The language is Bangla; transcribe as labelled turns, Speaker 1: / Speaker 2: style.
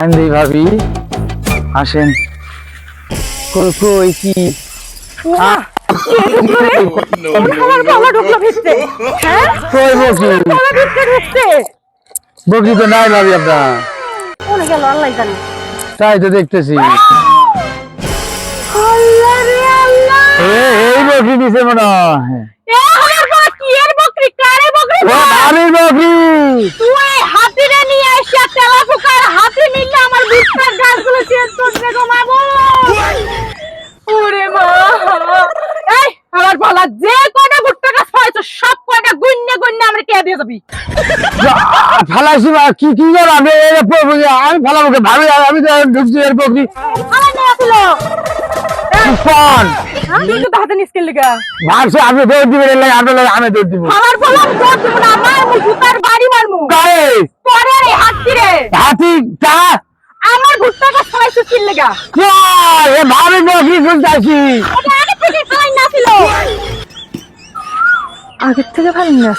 Speaker 1: আন্দি ভাবি আসেন। কই কি? আহ,
Speaker 2: আমার গলা ঢুকলো ভিতরে হ্যাঁ?
Speaker 1: কই বকি
Speaker 2: গলা ঢুকতে ঢুকতে
Speaker 1: বকি তো নাই ভাবি আপনার। তাই তো দেখতেছি। এই বকি দিছে মনে হয়
Speaker 2: এ আমার গলা কি এর বকরি কারে বকরি
Speaker 1: ও ভাবি বকি
Speaker 2: তুই হাতিরে নিয়ে এসে তেলা পোকার হাতি মিললে আমার বুটটার গাছগুলো চেঞ্জ করতে গো মাবো ওরে মা এই যে কয়টা ভুট্টা গাছ হয়েছে সব কয়টা গুন্নে গুন্নে আমরা কে দিয়ে যাবি?
Speaker 1: ফালাইছি বা কি কি করে আমি এর আমি ফালাবো ভাবি আমি তো ঢুকছি এর বকি
Speaker 2: আমার নিয়ে আসলো।
Speaker 1: কোন
Speaker 2: তুই তো হাতে নিস্কেল লিগা?
Speaker 1: ভাবছি আপনি দৌড় দিবেন এর লাগে আপনার আমি দৌড় দিব।
Speaker 2: আমার বলা তোর দিব না আমার মু বাড়ি মারমু।
Speaker 1: কারে?
Speaker 2: পরে রে হাতি রে।
Speaker 1: হাতি
Speaker 2: আমার
Speaker 1: এ ভাবি বকি
Speaker 2: আগের থেকে ভালো না